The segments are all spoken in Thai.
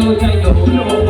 ใช่ดูใช่ดูดูพั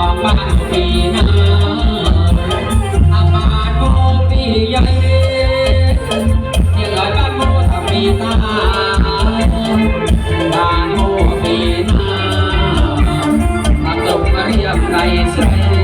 องบ้านปีนาอาบาโมปีใหญ่ยัลยบ้านโมทำปีตาบ้านโมปีนาอาตกมาเรียบในใส่